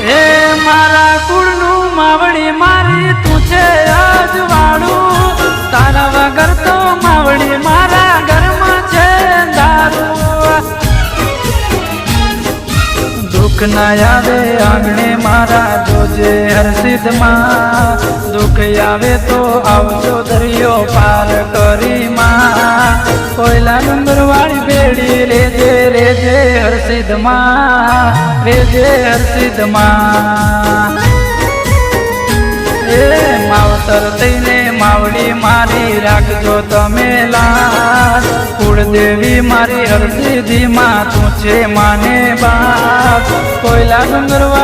એ મારા કુળનું માવડી, મારી તું છે અજવાળું તારા વગર તો માવડી મારા ઘરમાં છે દારૂ. દુઃખ ના આવે આંગણે મારા જોજે હર્ષિદમાં દુઃખ આવે તો આવજો દરિયો પાર કરી માં. કોયલા ડુંગર વાળી બેડી રેજે રેજે હર્ષિદમાં રેજે હર્ષિદમાં એ માવતર થઈને માવડી મારી રાખજો તમે લાજ. કુળદેવી મારી હરસિદ્ધિમાં તું છે માને બાપ. કોયલા ડુંગર વાળી